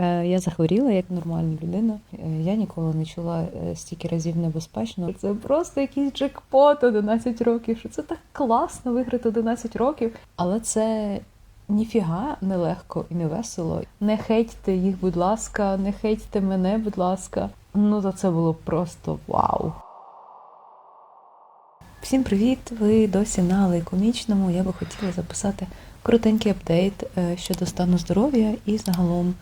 Е, Я захворіла як нормальна людина. Е, Я ніколи не чула е, стільки разів небезпечно. Це просто якийсь джекпот 11 років. Що це так класно виграти 11 років. Але це ніфіга не легко і не весело. Не хейтьте їх, будь ласка, не хейтьте мене, будь ласка. Ну то це було просто вау. Всім привіт! Ви досі на лайкомічному. Я би хотіла записати коротенький апдейт щодо стану здоров'я і загалом,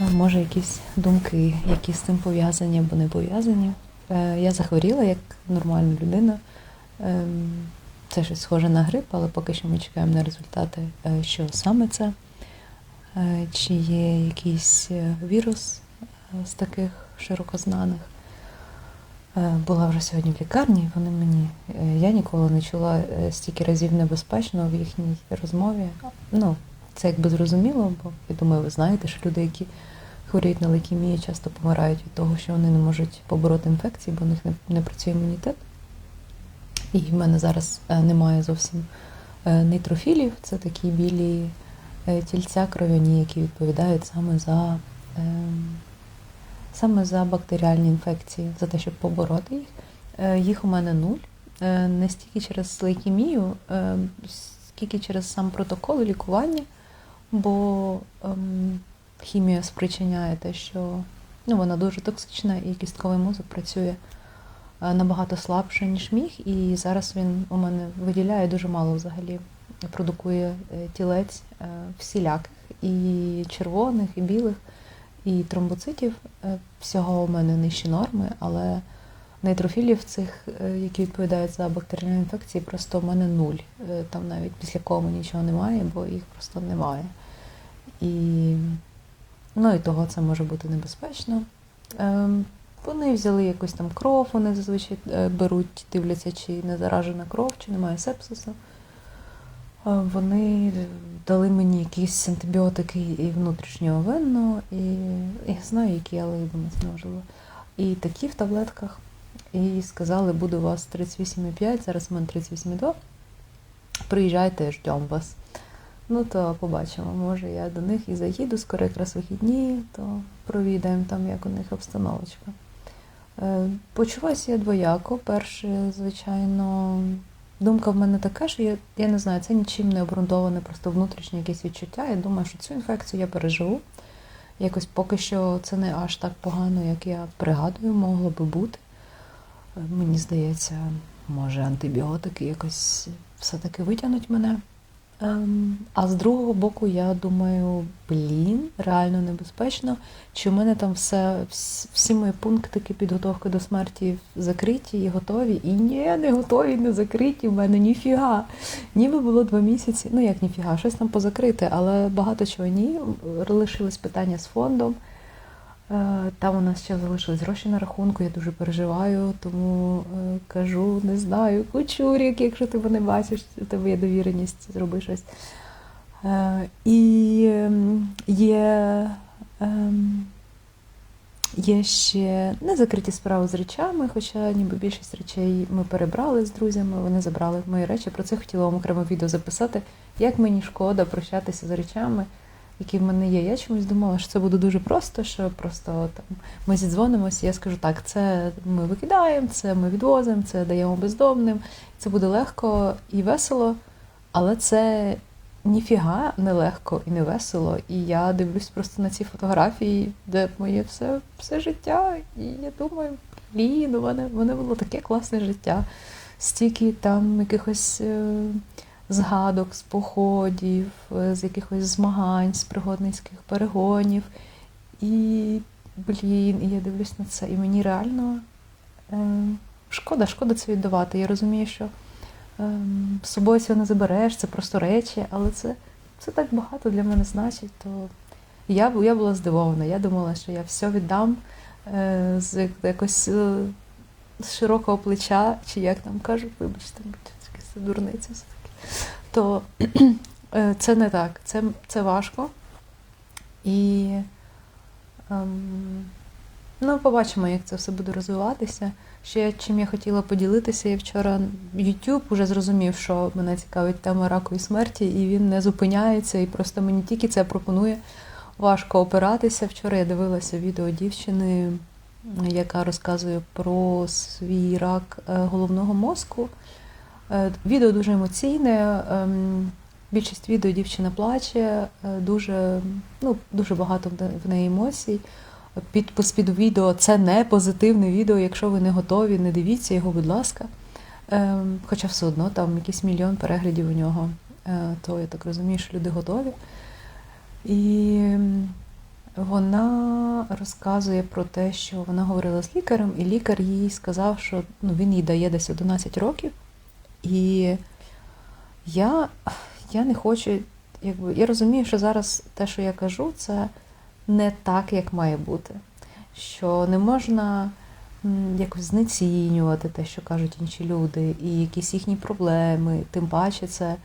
може, якісь думки, які з цим пов'язані або не пов'язані. Е, Я захворіла як нормальна людина. Ем, Це щось схоже на грип, але поки що ми чекаємо на результати, е, що саме це. Е, Чи є якийсь вірус з таких широко знаних. Е, Була вже сьогодні в лікарні, і вони мені. Я ніколи не чула стільки разів небезпечно в їхній розмові. Ну, це якби зрозуміло, бо я думаю, ви знаєте, що люди, які хворіють на лейкемію, часто помирають від того, що вони не можуть побороти інфекції, бо у них не, не працює імунітет. І в мене зараз е, немає зовсім е, нейтрофілів. Це такі білі е, тільця кров'яні, які відповідають саме за. ем, саме за бактеріальні інфекції, за те, щоб побороти їх. Їх у мене нуль. Не стільки через лейкемію, скільки через сам протокол лікування, бо ем, хімія спричиняє те, що ну, вона дуже токсична, і кістковий мозок працює е, набагато слабше, ніж міг. І зараз він у мене виділяє дуже мало взагалі. Продукує е, тілець е, всіляких, і червоних, і білих і тромбоцитів всього у мене нижче норми, але нейтрофілів цих, е, які відповідають за бактеріальні інфекції, просто у мене нуль. Е, Там навіть після коми нічого немає, бо їх просто немає. І, ну, і того це може бути небезпечно. Ем, Вони взяли якусь там кров, вони зазвичай е, беруть, дивляться, чи не заражена кров, чи немає сепсису. Вони дали мені якісь антибіотики і внутрішнього винну, і я знаю, які, але я думаю, це неможливо. І такі в таблетках. І сказали, буде у вас 38,5, зараз у мене 38,2. Приїжджайте, ждемо вас. Ну, то побачимо. Може, я до них і заїду, скоро якраз вихідні, то провідаємо там, як у них обстановочка. Е, Почуваюся я двояко. Перше, звичайно, думка в мене така, що я, я не знаю, це нічим не обґрунтоване, просто внутрішнє якесь відчуття. Я думаю, що цю інфекцію я переживу. Якось поки що це не аж так погано, як я пригадую, могло би бути. Мені здається, може антибіотики якось все-таки витягнуть мене. Ем, а з другого боку, я думаю, блін, реально небезпечно. Чи в мене там все, всі мої пунктики підготовки до смерті закриті і готові? І ні, не готові, не закриті. В мене ніфіга. Ніби було два місяці. Ну як ніфіга, щось там позакрите, але багато чого ні. Лишились питання з фондом. Е, Там у нас ще залишились гроші на рахунку, я дуже переживаю, тому е, кажу, не знаю, кучурік, якщо ти мене бачиш, у тебе є довіреність, зроби щось. Е, І ем, є, ем, є ще незакриті справи з речами, хоча ніби більшість речей ми перебрали з друзями, вони забрали мої речі. Про це хотіла вам окремо відео записати. Як мені шкода прощатися з речами, які в мене є. Я чомусь думала, що це буде дуже просто, що просто там ми зідзвонимося, я скажу так, це ми викидаємо, це ми відвозимо, це даємо бездомним. Це буде легко і весело, але це ніфіга не легко і не весело. І я дивлюсь просто на ці фотографії, де моє все, все життя. І я думаю, блін, у мене, у мене було таке класне життя. Стільки там якихось. е, згадок з походів, е, з якихось змагань, з пригодницьких перегонів. І, блін, і я дивлюсь на це. І мені реально е, шкода, шкода це віддавати. Я розумію, що е, з собою цього не забереш, це просто речі, але це, це так багато для мене значить. То я, я була здивована. Я думала, що я все віддам е, з якось з широкого плеча, чи як там кажуть, вибачте, це дурниця то е, це не так. Це, це важко. І ем, ну, побачимо, як це все буде розвиватися. Ще чим я хотіла поділитися, я вчора YouTube вже зрозумів, що мене цікавить тема ракової смерті, і він не зупиняється, і просто мені тільки це пропонує. важко опиратися. Вчора я дивилася відео дівчини, яка розказує про свій рак е, головного мозку. Е, Відео дуже емоційне. ем, Більшість відео дівчина плаче, е, дуже, ну, дуже багато в неї емоцій. Підпис під відео це не позитивне відео. Якщо ви не готові, не дивіться його, будь ласка. Ем, Хоча все одно там якийсь мільйон переглядів у нього, Е, то я так розумію, що люди готові. І вона розказує про те, що вона говорила з лікарем, і лікар їй сказав, що ну, він їй дає десь 11 років. І я, я не хочу, якби, я розумію, що зараз те, що я кажу, це не так, як має бути. Що не можна якось знецінювати те, що кажуть інші люди, і якісь їхні проблеми. Тим паче, це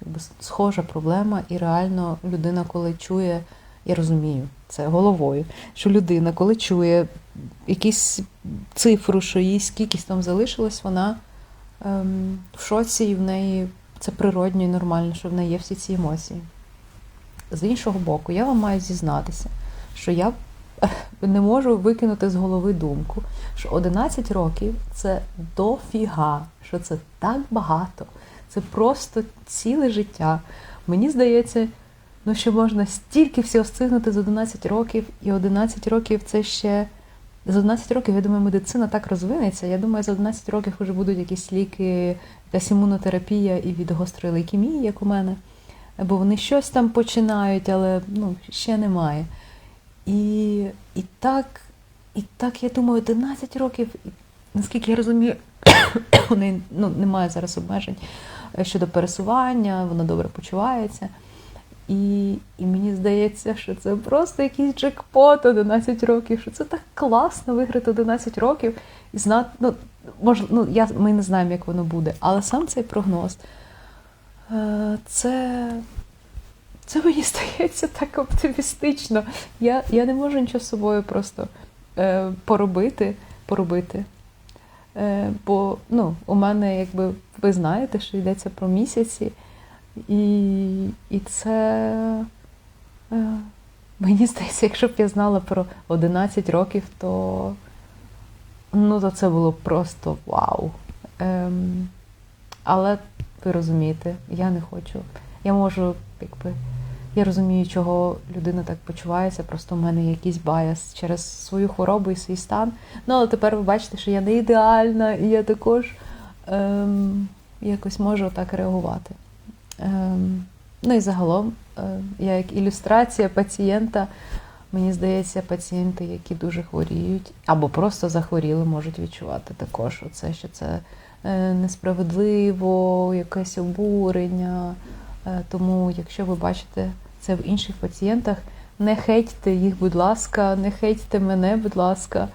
якби, схожа проблема, і реально людина, коли чує, я розумію це головою, що людина, коли чує якісь цифру, що їй скількись там залишилось, вона в шоці, і в неї це природньо і нормально, що в неї є всі ці емоції. З іншого боку, я вам маю зізнатися, що я не можу викинути з голови думку, що 11 років це дофіга, що це так багато, це просто ціле життя. Мені здається, ну що можна стільки всього встигнути за 11 років, і 11 років це ще. За 11 років, я думаю, медицина так розвинеться. Я думаю, за 11 років вже будуть якісь ліки, якась імунотерапія і від гострої лейкемії, як у мене. Бо вони щось там починають, але ну, ще немає. І, і так, і так, я думаю, 11 років, наскільки я розумію, неї ну, немає зараз обмежень е, щодо пересування, вона добре почувається. І, і мені здається, що це просто якийсь джекпот 11 років, що це так класно виграти 11 років і знати, ну, може, ну, я, ми не знаємо, як воно буде, але сам цей прогноз, е, це, це мені здається так оптимістично. Я, я не можу нічого з собою просто е, поробити, поробити. Е, бо ну, у мене, якби ви знаєте, що йдеться про місяці. І, і це е, мені здається, якщо б я знала про 11 років, то, ну, то це було просто вау. Ем, але ви розумієте, я не хочу. Я можу, якби, я розумію, чого людина так почувається, просто в мене якийсь баяс через свою хворобу і свій стан. Ну, але тепер ви бачите, що я не ідеальна, і я також ем, якось можу так реагувати. Ем, ну і загалом, е, я як ілюстрація пацієнта, мені здається, пацієнти, які дуже хворіють, або просто захворіли, можуть відчувати також оце, що це е, несправедливо, якесь обурення. Е, Тому, якщо ви бачите це в інших пацієнтах, не хейтьте їх, будь ласка, не хейтьте мене, будь ласка.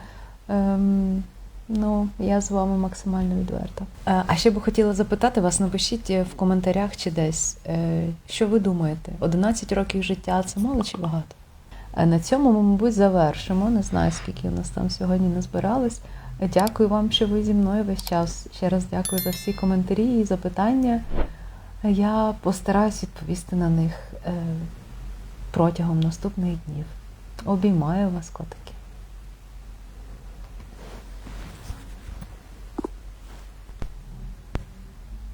Ну, я з вами максимально відверта. Е, А ще би хотіла запитати вас, напишіть в коментарях чи десь, е, що ви думаєте, 11 років життя це мало чи багато? Е, На цьому ми, мабуть, завершимо. Не знаю, скільки у нас там сьогодні назбиралось. Е, Дякую вам, що ви зі мною весь час. Ще раз дякую за всі коментарі і запитання. Е, Я постараюсь відповісти на них е, протягом наступних днів. Обіймаю вас, котики.